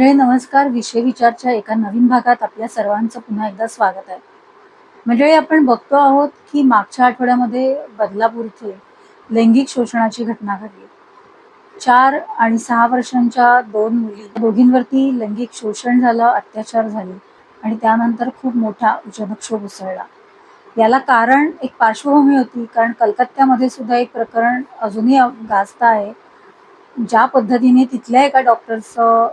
मंडळी नमस्कार. विषय विचारच्या एका नवीन भागात आपल्या सर्वांचं पुन्हा एकदा स्वागत आहे. मंडळी आपण बघतो आहोत की मागच्या आठवड्यामध्ये बदलापूर इथे लैंगिक शोषणाची घटना घडली. चार आणि सहा वर्षांच्या दोन मुली दोघींवरती लैंगिक शोषण झालं अत्याचार झाले आणि त्यानंतर खूप मोठा जनक्षोभ उसळला. याला कारण एक पार्श्वभूमी होती कारण कलकत्त्यामध्ये सुद्धा एक प्रकरण अजूनही गाजत आहे. ज्या पद्धतीने तिथल्या एका डॉक्टरचं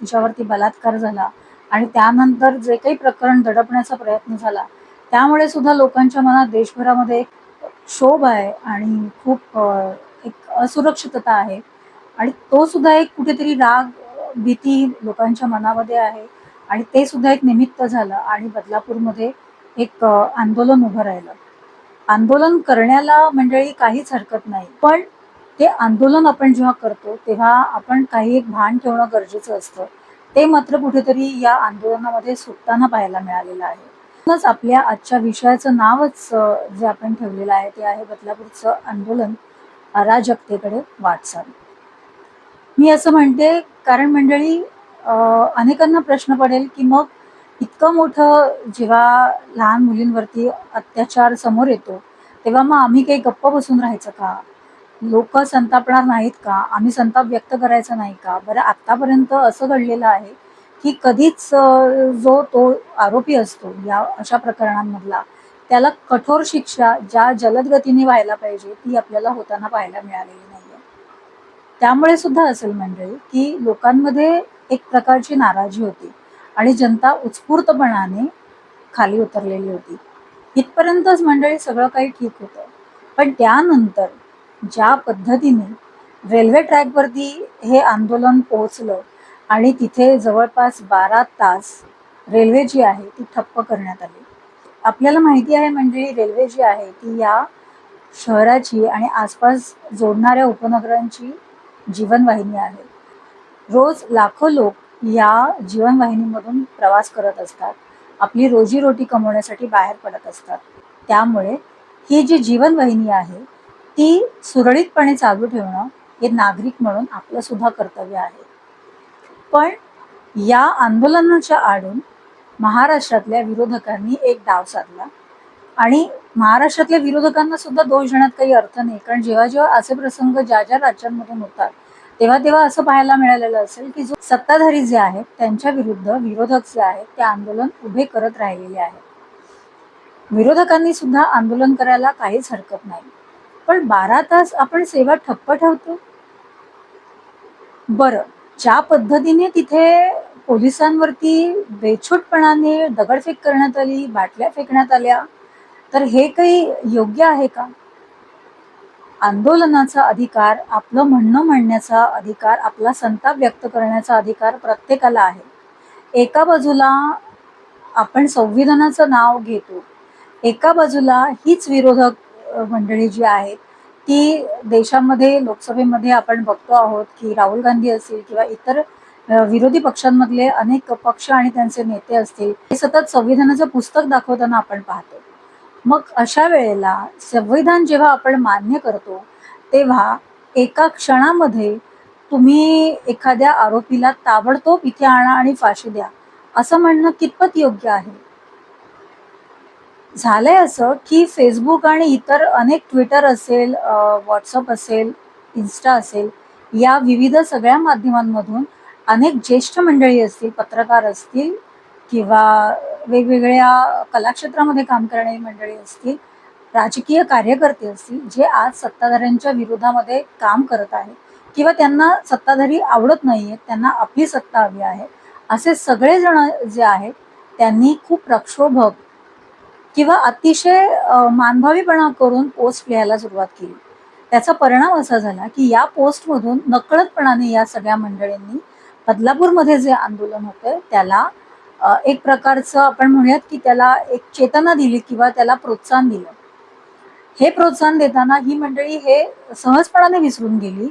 तिच्यावरती बलात्कार झाला आणि त्यानंतर जे काही प्रकरण दडपण्याचा प्रयत्न झाला त्यामुळे सुद्धा लोकांच्या मनात देशभरामध्ये एक क्षोभ आहे आणि खूप एक असुरक्षितता आहे. आणि तो सुद्धा एक कुठेतरी राग भीती लोकांच्या मनामध्ये आहे आणि ते सुद्धा एक निमित्त झालं आणि बदलापूरमध्ये एक आंदोलन उभं राहिलं. आंदोलन करण्याला मंडळी काहीच हरकत नाही. पण ते आंदोलन आपण जेव्हा करतो तेव्हा आपण काही एक भान ठेवणं गरजेचं असतं. ते मात्र कुठेतरी या आंदोलनामध्ये सुटताना पाहायला मिळालेलं आहे. म्हणूनच आपल्या आजच्या विषयाचं नावच जे आपण ठेवलेलं आहे ते आहे बदलापूरचं आंदोलन अराजकतेकडे वाटचाल मी असं म्हणते कारण मंडळी अनेकांना प्रश्न पडेल की मग इतकं मोठं जेव्हा लहान मुलींवरती अत्याचार समोर येतो तेव्हा मग आम्ही काही गप्प बसून राहायचं का? लोक संतापणार नाहीत का? आम्ही संताप व्यक्त करायचा नाही का? बरं आत्तापर्यंत असं घडलेलं आहे की कधीच जो तो आरोपी असतो या अशा प्रकरणांमधला त्याला कठोर शिक्षा ज्या जलद गतीने व्हायला पाहिजे ती आपल्याला होताना पाहायला मिळालेली नाही त्यामुळे सुद्धा असेल मंडळी की लोकांमध्ये एक प्रकारची नाराजी होती आणि जनता उत्स्फूर्तपणाने खाली उतरलेली होती. इथपर्यंतच मंडळी सगळं काही ठीक होतं. पण त्यानंतर ज्या पद्धतीने रेल्वे ट्रॅकवरती हे आंदोलन पोहोचलं आणि तिथे जवळपास बारा तास रेल्वे जी आहे ती ठप्प करण्यात आली. आपल्याला माहिती आहे म्हणजे रेल्वे जी आहे ती या शहराची आणि आसपास जोडणाऱ्या उपनगरांची जीवनवाहिनी आहे. रोज लाखो लोक या जीवनवाहिनीमधून प्रवास करत असतात. आपली रोजीरोटी कमवण्यासाठी बाहेर पडत असतात. त्यामुळे ही जी जीवनवाहिनी आहे ती सुरळीतपणे चालू ठेवणं हे नागरिक म्हणून आपलं सुद्धा कर्तव्य आहे. पण या आंदोलनाच्या आडून महाराष्ट्रातल्या विरोधकांनी एक डाव साधला. आणि महाराष्ट्रातल्या विरोधकांना सुद्धा दोष देण्यात काही अर्थ नाही. कारण जेव्हा जेव्हा असे प्रसंग ज्या ज्या राज्यांमधून होतात तेव्हा तेव्हा असं पाहायला मिळालेलं असेल की जो सत्ताधारी जे आहेत त्यांच्या विरुद्ध विरोधक जे आहेत ते आंदोलन उभे करत राहिलेले आहेत. विरोधकांनी सुद्धा आंदोलन करायला काहीच हरकत नाही. पण बारा तास आपण सेवा ठप्प ठेवतो? बरं ज्या पद्धतीने तिथे पोलिसांवरती बेछूटपणाने दगडफेक करण्यात आली बाटल्या फेकण्यात आल्या तर हे काही योग्य आहे का? आंदोलनाचा अधिकार आपलं म्हणणं म्हणण्याचा अधिकार आपला संताप व्यक्त करण्याचा अधिकार प्रत्येकाला आहे. एका बाजूला आपण संविधानाचं नाव घेतो एका बाजूला हीच विरोधक मंडळी जी आहेत ती देशामध्ये लोकसभेमध्ये आपण बघतो आहोत की राहुल गांधी असतील किंवा इतर विरोधी पक्षांमधले अनेक पक्ष आणि त्यांचे नेते असतील हे सतत संविधानाचं पुस्तक दाखवताना आपण पाहतो. मग अशा वेळेला संविधान जेव्हा आपण मान्य करतो तेव्हा एका क्षणामध्ये तुम्ही एखाद्या आरोपीला ताबडतोब इथे आणा आणि फाशी द्या असं म्हणणं कितपत योग्य आहे? झालंय असं की फेसबुक आणि इतर अनेक ट्विटर असेल व्हॉट्सअप असेल इन्स्टा असेल या विविध सगळ्या माध्यमांमधून अनेक ज्येष्ठ मंडळी असतील पत्रकार असतील किंवा वेगवेगळ्या कलाक्षेत्रामध्ये काम करणारी मंडळी असतील राजकीय कार्यकर्ते असतील जे आज सत्ताधाऱ्यांच्या विरोधामध्ये काम करत आहेत किंवा त्यांना सत्ताधारी आवडत नाही आहेत त्यांना आपली सत्ता हवी आहे असे सगळेजण जे आहेत त्यांनी खूप प्रक्षोभक किंवा अतिशय मानभावीपणा करून पोस्ट लिहायला सुरुवात केली. त्याचा परिणाम असा झाला की या पोस्टमधून नकळतपणाने या सगळ्या मंडळींनी बदलापूरमध्ये जे आंदोलन होतं त्याला एक प्रकारचं आपण म्हणूयात की त्याला एक चेतना दिली किंवा त्याला प्रोत्साहन दिलं. हे प्रोत्साहन देताना ही मंडळी हे सहजपणाने विसरून गेली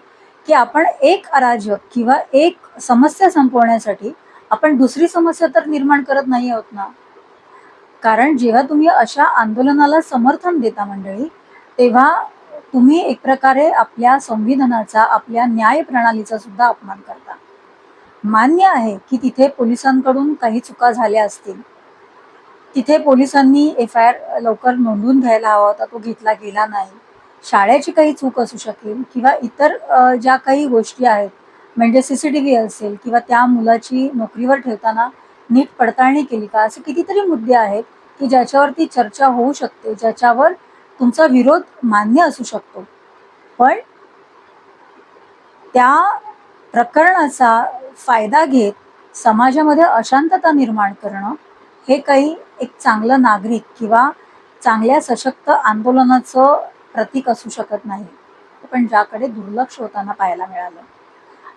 की आपण एक अराजक किंवा एक समस्या संपवण्यासाठी आपण दुसरी समस्या तर निर्माण करत नाही आहोत ना? कारण जेव्हा तुम्ही अशा आंदोलनाला समर्थन देता मंडळी तेव्हा तुम्ही एक प्रकारे आपल्या संविधानाचा आपल्या न्याय प्रणालीचा सुद्धा अपमान करता. मान्य आहे की तिथे पोलिसांकडून काही चुका झाल्या असतील. तिथे पोलिसांनी एफ आय आर लवकर नोंदवून घ्यायला हवा होता तो घेतला गेला नाही. शाळेची काही चूक असू शकेल किंवा इतर ज्या काही गोष्टी आहेत म्हणजे सी सी टी व्ही असेल किंवा त्या मुलाची नोकरीवर ठेवताना नीट पडताळणी केली का? असे कितीतरी मुद्दे आहेत की ज्याच्यावरती चर्चा होऊ शकते ज्याच्यावर तुमचा विरोध मान्य असू शकतो. पण त्या प्रकरणाचा फायदा घेत समाजामध्ये अशांतता निर्माण करणं हे काही एक चांगलं नागरिक किंवा चांगल्या सशक्त आंदोलनाचं प्रतीक असू शकत नाही. पण ज्याकडे दुर्लक्ष होताना पाहायला मिळालं.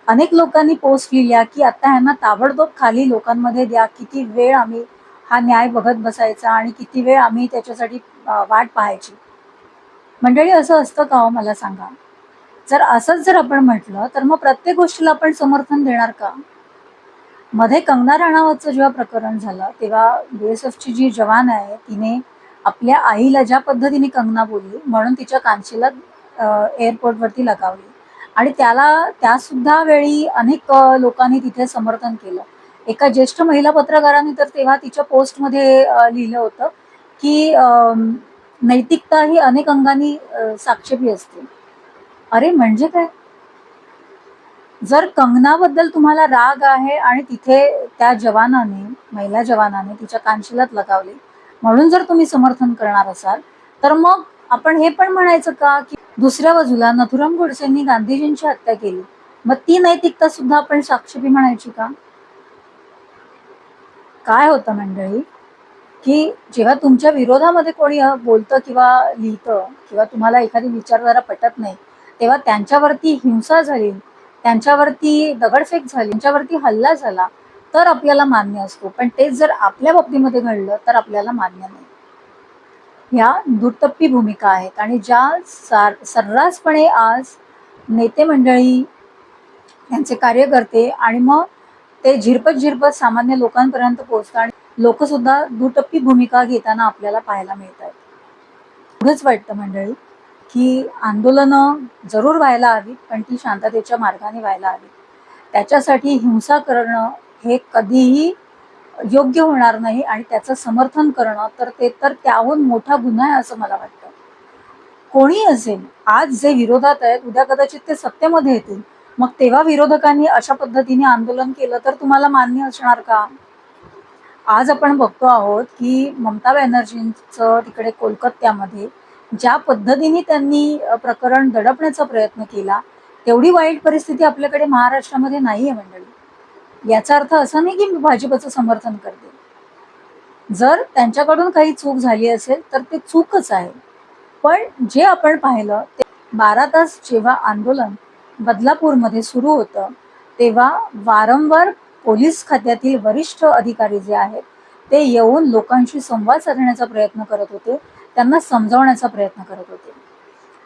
अनेक लोकांनी पोस्ट लिहिल्या की आता ह्यांना ताबडतोब खाली लोकांमध्ये द्या किती वेळ आम्ही हा न्याय बघत बसायचा आणि किती वेळ आम्ही त्याच्यासाठी वाट पाहायची. मंडळी असं असतं का हो? मला सांगा. जर असंच जर आपण म्हटलं तर मग प्रत्येक गोष्टीला आपण समर्थन देणार का? मध्ये कंगना राणावतचं जेव्हा प्रकरण झालं तेव्हा बी एस एफची जी जवान आहे तिने आपल्या आईला ज्या पद्धतीने कंगना बोलली म्हणून तिच्या कांशीला एअरपोर्टवरती लगावली. आणि त्याला त्या सुद्धा वेळी अनेक लोकांनी तिथे समर्थन केलं. एका ज्येष्ठ महिला पत्रकाराने तर तेव्हा तिच्या पोस्टमध्ये लिहिलं होतं की नैतिकता ही अनेक अंगांनी साक्षेपी असते. अरे म्हणजे काय? जर कंगनाबद्दल तुम्हाला राग आहे आणि तिथे त्या जवानाने महिला जवानाने तिच्या कानशिलात लगावली म्हणून जर तुम्ही समर्थन करणार असाल तर मग आपण हे पण म्हणायचं का की दुसऱ्या बाजूला नथुराम गोडसेंनी गांधीजींची हत्या केली. मग ती नैतिकता सुद्धा आपण साक्षेपी म्हणायची का? काय होतं मंडळी? की जेव्हा तुमच्या विरोधामध्ये कोणी बोलतं किंवा लिहितं किंवा तुम्हाला एखादी विचारधारा पटत नाही तेव्हा त्यांच्यावरती हिंसा झाली त्यांच्यावरती दगडफेक झाली त्यांच्यावरती हल्ला झाला तर आपल्याला मान्य असतो. पण तेच जर आपल्या बाबतीमध्ये घडलं तर आपल्याला मान्य नाही. ह्या दुटप्पी भूमिका आहेत. आणि ज्या सार सर्रासपणे आज नेते मंडळी यांचे कार्यकर्ते आणि मग ते झिरपत झिरपत सामान्य लोकांपर्यंत पोहोचतात आणि लोकसुद्धा दुटप्पी भूमिका घेताना आपल्याला पाहायला मिळत आहेत एवढंच वाटतं मंडळी की आंदोलनं जरूर व्हायला हवीत पण ती शांततेच्या मार्गाने व्हायला हवीत. त्याच्यासाठी हिंसा करणं हे कधीही योग्य होणार नाही आणि त्याचं समर्थन करणं तर ते तर त्याहून मोठा गुन्हा आहे असं मला वाटतं. कोणी असेल आज जे विरोधात आहेत उद्या कदाचित ते सत्तेमध्ये येतील. मग तेव्हा विरोधकांनी अशा पद्धतीने आंदोलन केलं तर तुम्हाला मान्य असणार का? आज आपण बघतो आहोत की ममता बॅनर्जींचं तिकडे कोलकात्यामध्ये ज्या पद्धतीने त्यांनी प्रकरण दडपण्याचा प्रयत्न केला तेवढी वाईट परिस्थिती आपल्याकडे महाराष्ट्रामध्ये नाही आहे मंडळी. याचा अर्थ असा नाही की मी भाजपचं समर्थन करते. जर त्यांच्याकडून काही चूक झाली असेल तर ते चूकच आहे. पण जे आपण पाहिलं ते बारा तास जेव्हा आंदोलन बदलापूरमध्ये सुरू होतं तेव्हा वारंवार पोलीस खात्यातील वरिष्ठ अधिकारी जे आहेत ते येऊन लोकांशी संवाद साधण्याचा प्रयत्न करत होते त्यांना समजावण्याचा प्रयत्न करत होते.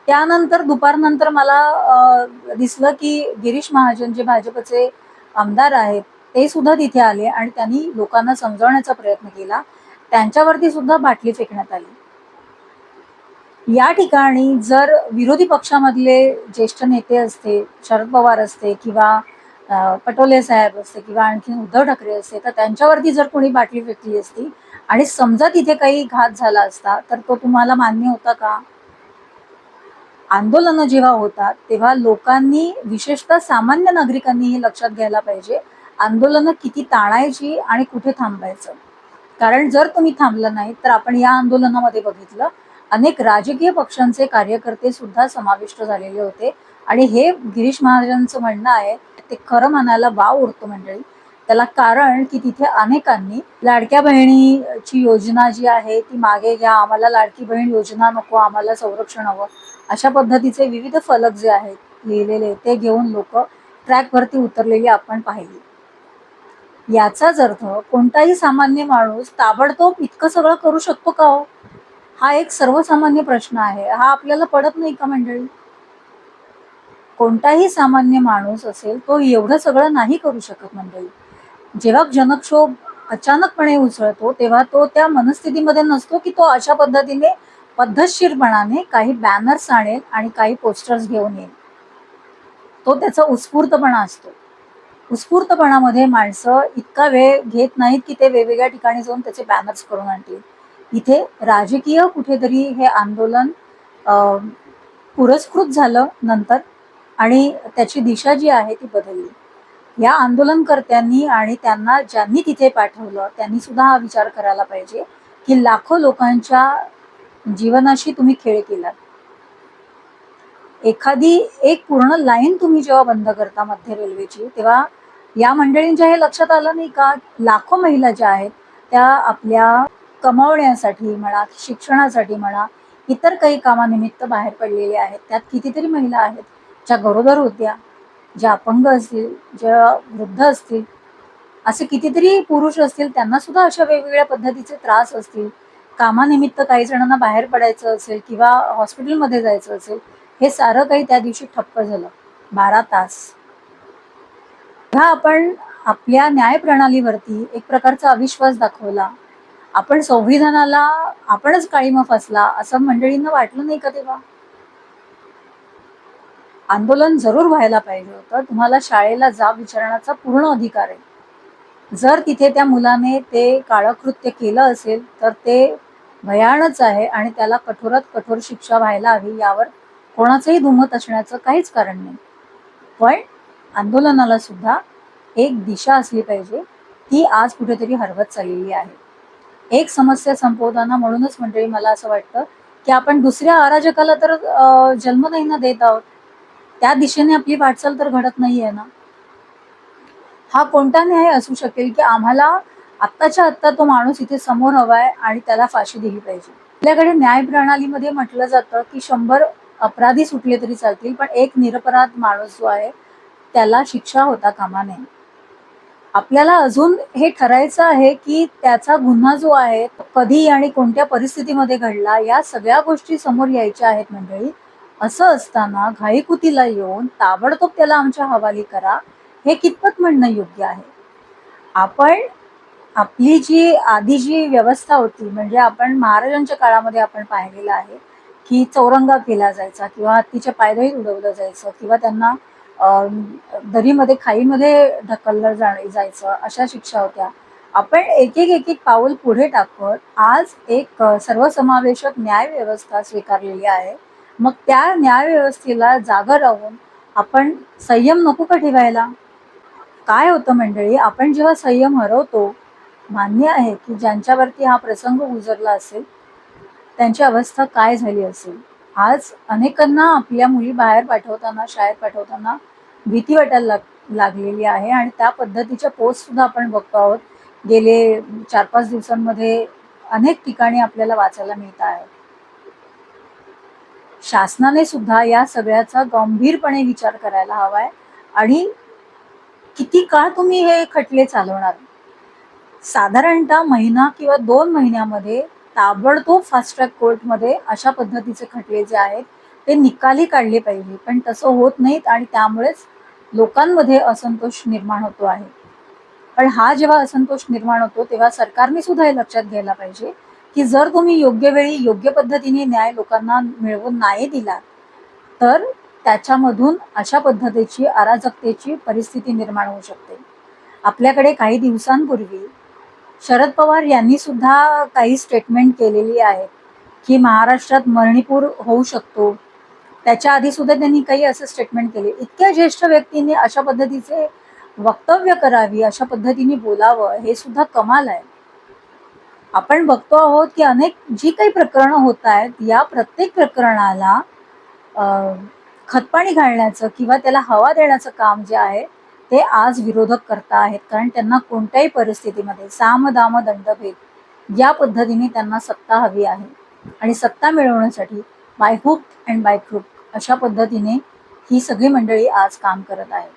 त्यानंतर दुपारनंतर मला दिसलं की गिरीश महाजन जे भाजपचे आमदार आहेत ते सुद्धा तिथे आले आणि त्यांनी लोकांना समजावण्याचा प्रयत्न केला. त्यांच्यावरती सुद्धा बाटली फेकण्यात आली. या ठिकाणी जर विरोधी पक्षामधले ज्येष्ठ नेते असते शरद पवार असते किंवा पटोले साहेब असते किंवा आणखी उद्धव ठाकरे असते तर त्यांच्यावरती जर कोणी बाटली फेकली असती आणि समजा तिथे काही घात झाला असता तर तो तुम्हाला मान्य होता का? आंदोलनं जेव्हा होतात तेव्हा लोकांनी विशेषतः सामान्य नागरिकांनी हे लक्षात घ्यायला पाहिजे आंदोलनं किती ताणायची आणि कुठे थांबायचं. कारण जर तुम्ही थांबलं नाही तर आपण या आंदोलनामध्ये बघितलं अनेक राजकीय पक्षांचे कार्यकर्ते सुद्धा समाविष्ट झालेले होते. आणि हे गिरीश महाराजांचं म्हणणं आहे ते खरं म्हणायला वाव उरतो मंडळी. त्याला कारण की तिथे अनेकांनी लाडक्या बहिणीची योजना जी आहे ती मागे घ्या आम्हाला लाडकी बहीण योजना नको आम्हाला संरक्षण हवं. अशा पद्धतीचे विविध फलक जे आहेत लिहिलेले ते घेऊन लोक ट्रॅकवरती उतरलेली आपण पाहिली. याचाच अर्थ कोणताही सामान्य माणूस ताबडतोब इतकं सगळं करू शकतो का हो? हा एक सर्वसामान्य प्रश्न आहे. हा आपल्याला पडत नाही का मंडळी? कोणताही सामान्य माणूस असेल तो एवढं सगळं नाही करू शकत मंडळी. जेव्हा जनक्षोभ अचानकपणे उसळतो तेव्हा तो त्या मनस्थितीमध्ये नसतो की तो अशा पद्धतीने पद्धतशीरपणाने काही बॅनर्स आणेल आणि काही पोस्टर्स घेऊन येईल. तो त्याचा उत्स्फूर्तपणा असतो. उत्स्फूर्तपणामध्ये माणसं इतका वेळ घेत नाहीत की ते वेगवेगळ्या ठिकाणी जाऊन त्याचे बॅनर्स करून आणतील. इथे राजकीय कुठेतरी हे आंदोलन पुरस्कृत झालं नंतर आणि त्याची दिशा जी आहे ती बदलली. या आंदोलनकर्त्यांनी आणि त्यांना ज्यांनी तिथे पाठवलं त्यांनी सुद्धा हा विचार करायला पाहिजे की लाखो लोकांच्या जीवनाशी तुम्ही खेळ केलात. एखादी एक पूर्ण लाईन तुम्ही जेव्हा बंद करता मध्य रेल्वेची तेव्हा या मंडळींच्या हे लक्षात आलं नाही का? लाखो महिला ज्या आहेत त्या आपल्या कमावण्यासाठी म्हणा शिक्षणासाठी म्हणा इतर काही कामानिमित्त बाहेर पडलेल्या आहेत. त्यात कितीतरी महिला आहेत ज्या गरोदर होत्या ज्या अपंग असतील ज्या वृद्ध असतील असे कितीतरी पुरुष असतील त्यांना सुद्धा अशा वेगवेगळ्या पद्धतीचे त्रास असतील. कामानिमित्त काही जणांना बाहेर पडायचं असेल किंवा हॉस्पिटलमध्ये जायचं असेल हे सारं काही त्या दिवशी ठप्प झालं. बारा तास. ह्या आपण आपल्या न्यायप्रणालीवरती एक प्रकारचा अविश्वास दाखवला. आपण संविधानाला आपणच काळीमा फसला असं मंडळींना वाटलं नाही का तेव्हा? आंदोलन जरूर व्हायला पाहिजे होतं. तुम्हाला शाळेला जाब विचारण्याचा पूर्ण अधिकार आहे. जर तिथे त्या मुलाने ते काळकृत्य केलं असेल तर ते भयानच आहे आणि त्याला कठोरात कठोर शिक्षा व्हायला हवी यावर कोणाचंही दुमत असण्याचं काहीच कारण नाही. पण आंदोलनाला सुद्धा एक दिशा असली पाहिजे ती आज कुठेतरी हरवत चाललेली आहे. एक समस्या संपवताना म्हणूनच मंडळी मला असं वाटतं की आपण दुसऱ्या अराजकाला तर जन्म नाही ना देत आहोत. त्या दिशेने आपली वाटचाल तर घडत नाहीये ना. हा कोणता न्याय असू शकेल की आम्हाला आत्ताच्या आत्ता तो माणूस इथे समोर हवाय आणि त्याला फाशी दिली पाहिजे? आपल्याकडे न्याय प्रणालीमध्ये म्हटलं जातं की शंभर अपराधी सुटले तरी चालतील पण एक निरपराध माणूस जो आहे त्याला शिक्षा होता कामा नये. आपल्याला अजून हे ठरायचं आहे की त्याचा गुन्हा जो आहे कधी आणि कोणत्या परिस्थितीमध्ये घडला या सगळ्या गोष्टी समोर यायच्या आहेत मंडळी. असं असताना घाईकुतीला येऊन ताबडतोब त्याला आमच्या हवाली करा. हे कितपत म्हणणं योग्य आहे? आपण आपली जी आधी जी व्यवस्था होती म्हणजे आपण महाराजांच्या काळामध्ये आपण पाहिलेलं आहे की चौरंगा केला जायचा किंवा हत्तीच्या पायदळी उडवलं जायचं किंवा त्यांना दरीमध्ये खाईमध्ये ढकललं जाणे जायचं अशा शिक्षा होत्या. आपण एक एक एक एक पाऊल पुढे टाकत आज एक सर्वसमावेशक न्याय व्यवस्था स्वीकारलेली आहे. मग त्या न्यायव्यवस्थेला जागा राहून आपण संयम नको का ठेवायला? काय होतं मंडळी? आपण जेव्हा संयम हरवतो मान्य आहे की ज्यांच्यावरती हा प्रसंग गुजरला असेल त्यांची अवस्था काय झाली असेल? आज अनेकांना आपल्या मुली बाहेर पाठवताना शाळेत पाठवताना भीती वाटायला लाग लागलेली आहे आणि त्या पद्धतीच्या पोस्ट सुद्धा आपण बघतो आहोत. गेले चार पाच दिवसांमध्ये अनेक ठिकाणी आपल्याला वाचायला मिळत आहे. शासनाने सुद्धा या सगळ्याचा गंभीरपणे विचार करायला हवाय आणि किती काळ तुम्ही हे खटले चालवणार? साधारणतः महिना किंवा दोन महिन्यामध्ये ताबडतोब फास्ट ट्रॅक कोर्टमध्ये अशा पद्धतीचे खटले जे आहेत ते निकाली काढले पाहिजे. पण तसं होत नाहीत आणि त्यामुळेच लोकांमध्ये असंतोष निर्माण होतो आहे. पण हा जेव्हा असंतोष निर्माण होतो तेव्हा सरकारने सुद्धा हे लक्षात घ्यायला पाहिजे की जर तुम्ही योग्य वेळी योग्य पद्धतीने न्याय लोकांना मिळवून नाही दिला तर त्याच्यामधून अशा पद्धतीची अराजकतेची परिस्थिती निर्माण होऊ शकते. आपल्याकडे काही दिवसांपूर्वी शरद पवार यांनी सुद्धा काही स्टेटमेंट केलेली आहेत की महाराष्ट्रात मरणीपूर होऊ शकतो. त्याच्या आधी सुद्धा त्यांनी काही असं स्टेटमेंट केले. इतक्या ज्येष्ठ व्यक्तींनी अशा पद्धतीचे वक्तव्य करावी अशा पद्धतीने बोलावं हे सुद्धा कमाल आहे. आपण बघतो आहोत की अनेक जी काही प्रकरणं होत आहेत या प्रत्येक प्रकरणाला खतपाणी घालण्याचं किंवा त्याला हवा देण्याचं काम जे आहे ते आज विरोधक करता आहेत. कारण त्यांना कोणत्याही परिस्थितीमध्ये साम दाम दंडभेद या पद्धतीने त्यांना सत्ता हवी आहे. आणि सत्ता मिळवण्यासाठी by hook and by crook अशा पद्धतीने ही सगळी मंडळी आज काम करत आहेत.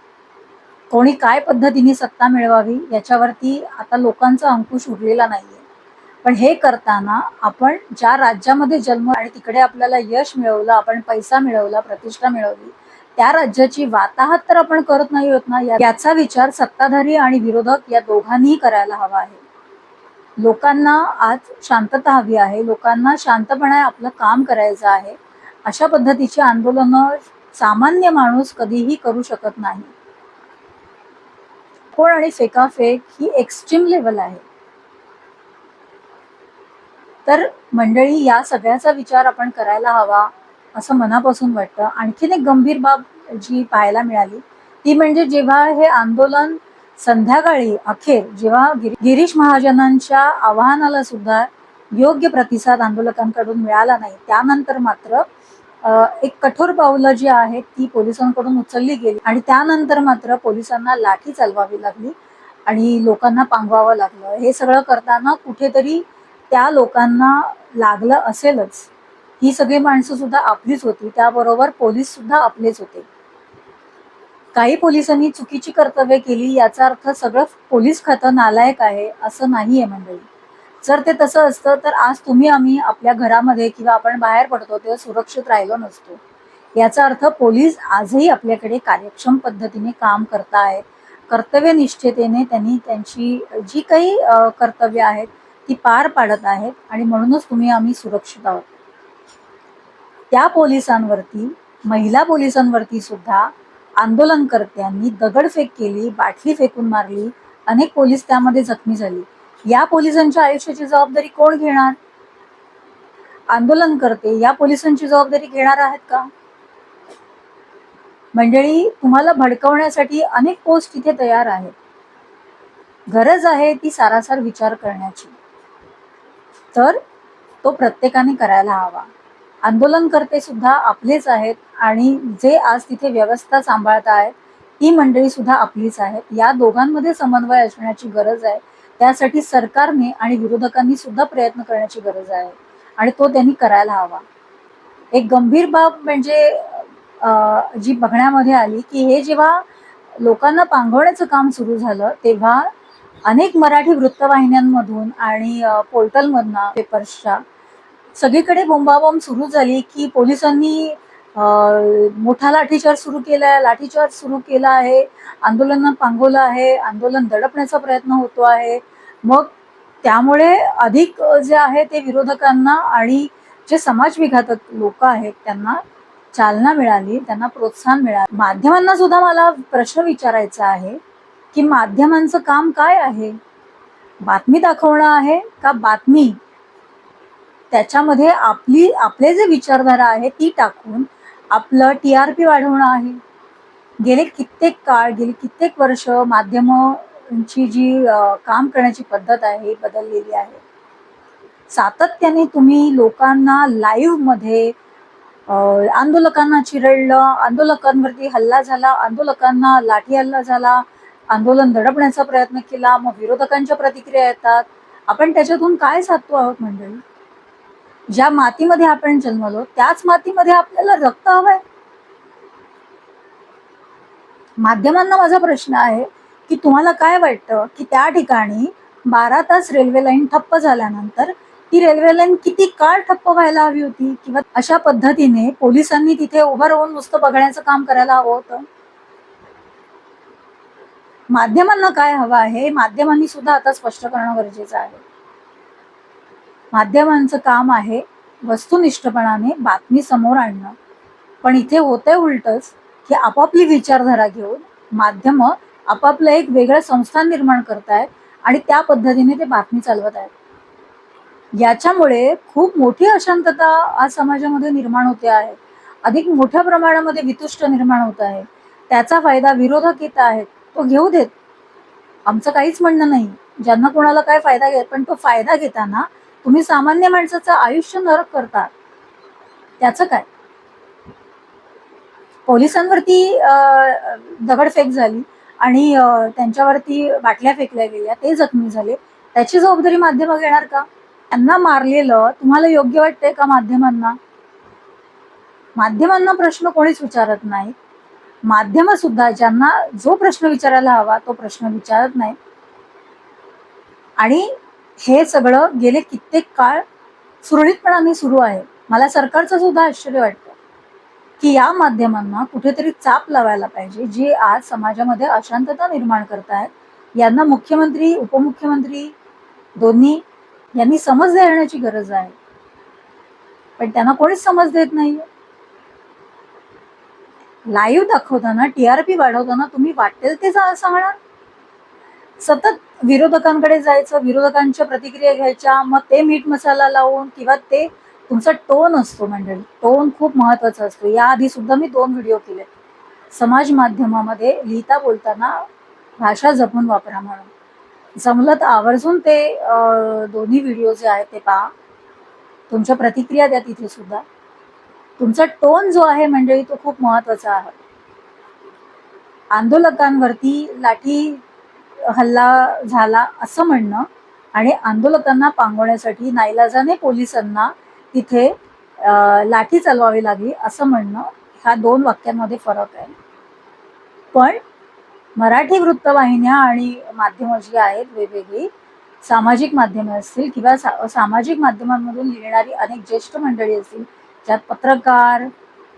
कोणी काय पद्धतीने सत्ता मिळवावी याच्यावरती आता लोकांचा अंकुश उरलेला नाहीये. पण हे करताना आपण ज्या राज्यामध्ये जन्म आणि तिकडे आपल्याला यश मिळवलं आपण पैसा मिळवला प्रतिष्ठा मिळवली त्या राज्याची वाताहत तर आपण करत नाही होत ना याचा विचार सत्ताधारी आणि विरोधक या दोघांनीही करायला हवा आहे. लोकांना आज शांतता हवी आहे लोकांना शांतपणे आपलं काम करायचं आहे अशा पद्धतीची आंदोलनं सामान्य माणूस कधीही करू शकत नाही. कोण आणि फेकाफेक ही एक्स्ट्रीम लेवल आहे. तर मंडळी या सगळ्याचा विचार आपण करायला हवा असं मनापासून वाटतं. आणखीन एक गंभीर बाब जी पाहायला मिळाली ती म्हणजे जेव्हा हे आंदोलन संध्याकाळी अखेर जेव्हा गिरी- गिरीश महाजनांच्या आवाहनाला सुद्धा योग्य प्रतिसाद आंदोलकांकडून मिळाला नाही त्यानंतर मात्र एक कठोर पावलं जी आहेत ती पोलिसांकडून उचलली गेली आणि त्यानंतर मात्र पोलिसांना लाठी चालवावी लागली आणि लोकांना पांगवावं लागलं. हे सगळं करताना कुठेतरी त्या लोकांना लागलं असेलच. ही सगळी माणसं सुद्धा आपलीच होती. त्याबरोबर पोलीस सुद्धा आपलेच होते. काही पोलिसांनी चुकीची कर्तव्य केली याचा अर्थ सगळं पोलीस खातं नालायक आहे असं नाहीये मंडळी. जर ते तसं असतं तर आज तुम्ही आम्ही आपल्या घरामध्ये किंवा आपण बाहेर पडतो तेव्हा सुरक्षित राहिलो नसतो. याचा अर्थ पोलीस आजही आपल्याकडे कार्यक्षम पद्धतीने काम करतायत. कर्तव्यनिष्ठतेने त्यांनी त्यांची जी काही कर्तव्य आहेत ती पार पाडत आहेत आणि म्हणूनच तुम्ही आम्ही सुरक्षित आहोत. त्या पोलिसांवरती महिला पोलिसांवरती सुद्धा आंदोलनकर्त्यांनी दगडफेक केली बाटली फेकून मारली अनेक पोलीस त्यामध्ये जखमी झाली. या पोलिसांच्या आयुष्याची जबाबदारी कोण घेणार? आंदोलनकर्ते या पोलिसांची जबाबदारी घेणार आहेत का? मंडळी तुम्हाला भडकवण्यासाठी अनेक पोस्ट इथे तयार आहेत. गरज आहे ती सारासार विचार करण्याची. तर तो प्रत्येकाने करायला हवा. आंदोलनकर्ते सुद्धा आपलेच आहेत आणि जे आज तिथे व्यवस्था सांभाळत आहेत ती मंडळी सुद्धा आपलीच आहेत. या दोघांमध्ये समन्वय असण्याची गरज आहे. त्यासाठी सरकारने आणि विरोधकांनी सुद्धा प्रयत्न करण्याची गरज आहे आणि तो त्यांनी करायला हवा. एक गंभीर बाब म्हणजे जी बघण्यामध्ये आली की हे जेव्हा लोकांना पांगवण्याचं काम सुरू झालं तेव्हा अनेक मराठी वृत्तवाहिन्यांमधून आणि पोर्टलमधनं पेपर्सच्या सगळीकडे बोंबाबोंब सुरू झाली की पोलिसांनी मोठा लाठीचार्ज सुरू केला आहे लाठीचार्ज सुरू केला आहे आंदोलनात पांगवलं आहे आंदोलन दडपण्याचा प्रयत्न होतो आहे. मग त्यामुळे अधिक जे आहे ते विरोधकांना आणि जे समाजविघातक लोक आहेत त्यांना चालना मिळाली त्यांना प्रोत्साहन मिळालं. माध्यमांना सुद्धा मला प्रश्न विचारायचा आहे की माध्यमांचं काम काय आहे? बातमी दाखवणं आहे का बातमी? त्याच्यामध्ये आपली आपले जे विचारधारा आहे ती टाकून आपलं टी आर पी वाढवणं आहे. गेले कित्येक काळ गेली कित्येक वर्ष माध्यमांची जी काम करण्याची पद्धत आहे ही बदललेली आहे. सातत्याने तुम्ही लोकांना लाईव्हमध्ये आंदोलकांना चिरडलं आंदोलकांवरती हल्ला झाला आंदोलकांना लाठी हल्ला झाला आंदोलन दडपण्याचा प्रयत्न केला मग विरोधकांच्या प्रतिक्रिया येतात. आपण त्याच्यातून काय साधतो आहोत मंडळी? ज्या मातीमध्ये आपण जन्मलो त्याच मातीमध्ये आपल्याला रक्त हवंय. माध्यमांना माझा प्रश्न आहे की तुम्हाला काय वाटतं की त्या ठिकाणी बारा तास रेल्वे लाईन ठप्प झाल्यानंतर ती रेल्वे लाईन किती काळ ठप्प व्हायला हवी होती? किंवा अशा पद्धतीने पोलिसांनी तिथे उभं राहून नुसतं बघण्याचं काम करायला हवं होतं? माध्यमांना काय हवं आहे माध्यमांनी सुद्धा आता स्पष्ट करणं गरजेचं आहे. माध्यमांचं काम आहे वस्तुनिष्ठपणाने बातमी समोर आणणं. पण इथे होतंय उलटच की आपापली विचारधारा घेऊन माध्यम आपापलं एक वेगळं संस्थान निर्माण करतायत आणि त्या पद्धतीने ते बातमी चालवत आहेत याच्यामुळे खूप मोठी अशांतता आज समाजामध्ये निर्माण होते आहे. अधिक मोठ्या प्रमाणामध्ये वितुष्ट निर्माण होत आहे. त्याचा फायदा विरोधक येत आहेत. तो घेऊ देत. आमचं काहीच म्हणणं नाही. ज्यांना कोणाला काय फायदा घेत पण तो फायदा घेताना तुम्ही सामान्य माणसाचं आयुष्य नरक करता. त्याचं काय? पोलिसांवरती दगडफेक झाली आणि त्यांच्यावरती बाटल्या फेकल्या गेल्या ते जखमी झाले. त्याची जबाबदारी माध्यमं घेणार का? त्यांना मारलेलं तुम्हाला योग्य वाटतंय का माध्यमांना? माध्यमांना प्रश्न कोणीच विचारत नाही माध्यम सुद्धा ज्यांना जो प्रश्न विचारायला हवा तो प्रश्न विचारत नाही. आणि हे सगळं गेले कित्येक काळ सुरळीतपणाने सुरू आहे. मला सरकारचं सुद्धा आश्चर्य वाटतं की या माध्यमांना कुठेतरी चाप लावायला पाहिजे जे आज समाजामध्ये अशांतता निर्माण करतायत. यांना मुख्यमंत्री उपमुख्यमंत्री दोन्ही यांनी समज देण्याची गरज आहे. पण त्यांना कोणीच समज देत नाहीये. लाईव्ह दाखवताना टी आर पी वाढवताना तुम्ही वाटेल ते जा- सांगणार? सतत विरोधकांकडे जायचं विरोधकांच्या प्रतिक्रिया घ्यायच्या मग ते मीठ मसाला लावून किंवा ते तुमचा टोन असतो मंडळी. टोन खूप महत्त्वाचा असतो. याआधी सुद्धा मी दोन व्हिडिओ केले. समाज माध्यमामध्ये लिहिता बोलताना भाषा जपून वापरा म्हणून. जमलं तर आवर्जून ते दोन्ही व्हिडिओ जे आहेत ते पहा. तुमच्या प्रतिक्रिया द्या तिथे सुद्धा. तुमचा टोन जो आहे मंडळी तो खूप महत्त्वाचा आहे. आंदोलकांवरती लाठी हल्ला झाला असं म्हणणं आणि आंदोलकांना पांगवण्यासाठी नाईलाजाने पोलिसांना तिथे लाठी चालवावी लागली असं म्हणणं ह्या दोन वाक्यांमध्ये फरक आहे. पण मराठी वृत्तवाहिन्या आणि माध्यमं जी आहेत वेगवेगळी सामाजिक माध्यमे असतील किंवा सा सामाजिक माध्यमांमधून लिहिणारी अनेक ज्येष्ठ मंडळी असतील त्यात पत्रकार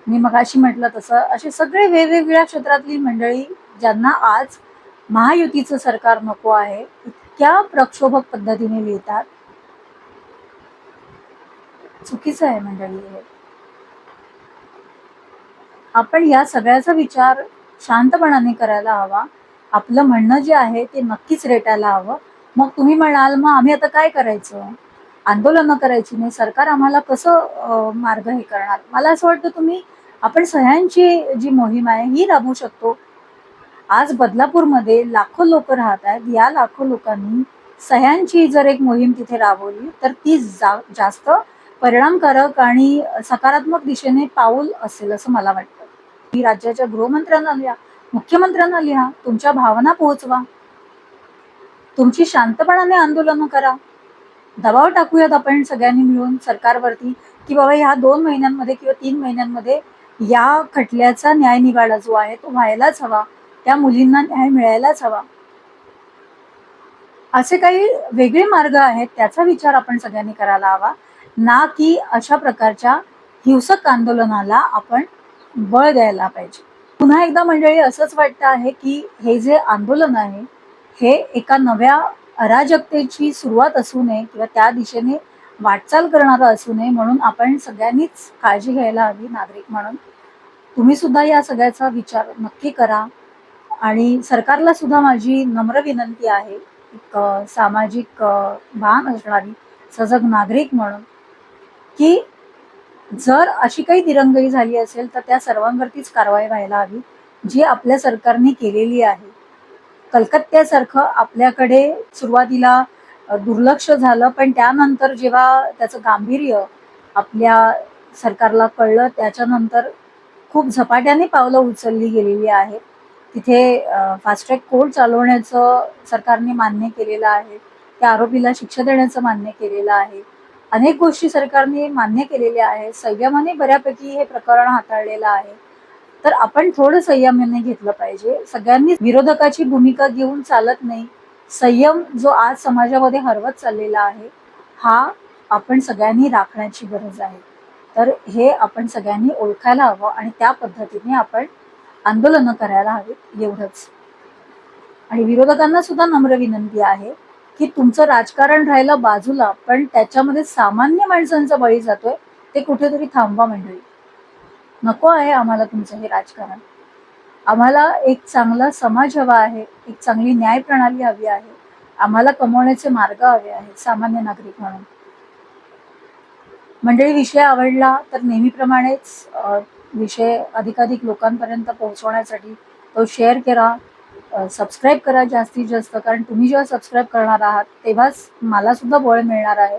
मी मगाशी म्हटलं तसं असे सगळे वेगवेगळ्या क्षेत्रातली मंडळी ज्यांना आज महायुतीचं सरकार नको आहे इतक्या प्रक्षोभक पद्धतीने लिहितात. चुकीचं आहे मंडळी हे. आपण या सगळ्याचा विचार शांतपणाने करायला हवा. आपलं म्हणणं जे आहे ते नक्कीच रेटायला हवं. मग तुम्ही म्हणाल मग आम्ही आता काय करायचं? आंदोलनं करायची नाही. सरकार आम्हाला कसं मार्ग हे करणार? मला असं वाटतं तुम्ही आपण सह्यांची जी मोहीम आहे ही राबवू शकतो. आज बदलापूरमध्ये लाखो लोक राहत आहेत. या लाखो लोकांनी सह्यांची जर एक मोहीम तिथे राबवली तर ती जा जास्त परिणामकारक आणि सकारात्मक दिशेने पाऊल असेल असं मला वाटतं. मी राज्याच्या गृहमंत्र्यांना लिहा मुख्यमंत्र्यांना लिहा तुमच्या भावना पोहोचवा. तुमची शांतपणाने आंदोलनं करा. दबाव टाकूयात आपण सगळ्यांनी मिळून सरकारवरती की बाबा ह्या दोन महिन्यांमध्ये किंवा तीन महिन्यांमध्ये या खटल्याचा न्यायनिवाडा जो आहे तो व्हायलाच हवा त्या मुलींना न्याय मिळायलाच हवा. असे काही वेगळे मार्ग आहेत त्याचा विचार आपण सगळ्यांनी करायला हवा. ना की अशा प्रकारच्या हिंसक आंदोलनाला आपण बळ द्यायला पाहिजे. पुन्हा एकदा मंडळी असंच वाटतं आहे की हे जे आंदोलन आहे हे एका नव्या अराजकतेची सुरुवात असू नये किंवा त्या दिशेने वाटचाल करणारा असू नये म्हणून आपण सगळ्यांनीच काळजी घ्यायला हवी नागरिक म्हणून. तुम्ही सुद्धा या सगळ्याचा विचार नक्की करा. आणि सरकारला सुद्धा माझी नम्र विनंती आहे. एक सामाजिक भान असणारी सजग नागरिक म्हणून की जर अशी काही दिरंगाई झाली असेल तर त्या सर्वांवरतीच कारवाई व्हायला हवी. जी आपल्या सरकारने केलेली आहे. कलकत्त्यासारखं आपल्याकडे सुरुवातीला दुर्लक्ष झालं पण त्यानंतर जेव्हा त्याचं गांभीर्य आपल्या सरकारला कळलं त्याच्यानंतर खूप झपाट्याने पावलं उचलली गेलेली आहेत. तिथे फास्ट ट्रॅक कोर्ट चालवण्याचं सरकारने मान्य केलेलं आहे. त्या आरोपीला शिक्षा देण्याचं मान्य केलेलं आहे. अनेक गोष्टी सरकारने मान्य केलेल्या आहेत. संयमाने बऱ्यापैकी हे प्रकरण हाताळलेलं आहे. तर आपण थोडं संयमाने घेतलं पाहिजे. सगळ्यांनी विरोधकाची भूमिका घेऊन चालत नाही. संयम जो आज समाजामध्ये हरवत चाललेला आहे हा आपण सगळ्यांनी राखण्याची गरज आहे. तर हे आपण सगळ्यांनी ओळखायला हवं आणि त्या पद्धतीने आपण आंदोलनं करायला हवीत एवढंच. आणि विरोधकांना सुद्धा नम्र विनंती आहे की तुमचं राजकारण राहिलं बाजूला पण त्याच्यामध्ये सामान्य माणसांचा बळी जातोय ते कुठेतरी थांबवा मंडळी. नको आहे आम्हाला तुमचं हे राजकारण. आम्हाला एक चांगला समाज हवा आहे एक चांगली न्याय प्रणाली हवी आहे. आम्हाला कमवण्याचे मार्ग हवे आहेत सामान्य नागरिक म्हणून. मंडळी विषय आवडला तर नेहमीप्रमाणेच विषय अधिकाधिक लोकांपर्यंत पोहोचवण्यासाठी तो शेअर करा. सबस्क्राईब करा जास्तीत जास्त कारण तुम्ही जेव्हा सबस्क्राईब करणार आहात तेव्हाच मला सुद्धा बळ मिळणार आहे.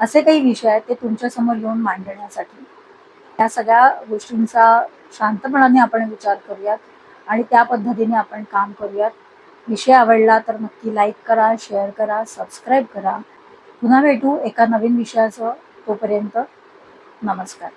असे काही विषय आहेत ते तुमच्यासमोर येऊन मांडण्यासाठी. या सगळ्या गोष्टींचा शांतपणाने आपण विचार करूयात आणि त्या पद्धतीने आपण काम करूयात. विषय आवडला तर नक्की लाईक करा शेअर करा सबस्क्राईब करा. पुन्हा भेटू एका नवीन विषयाचं तोपर्यंत. नमस्कार.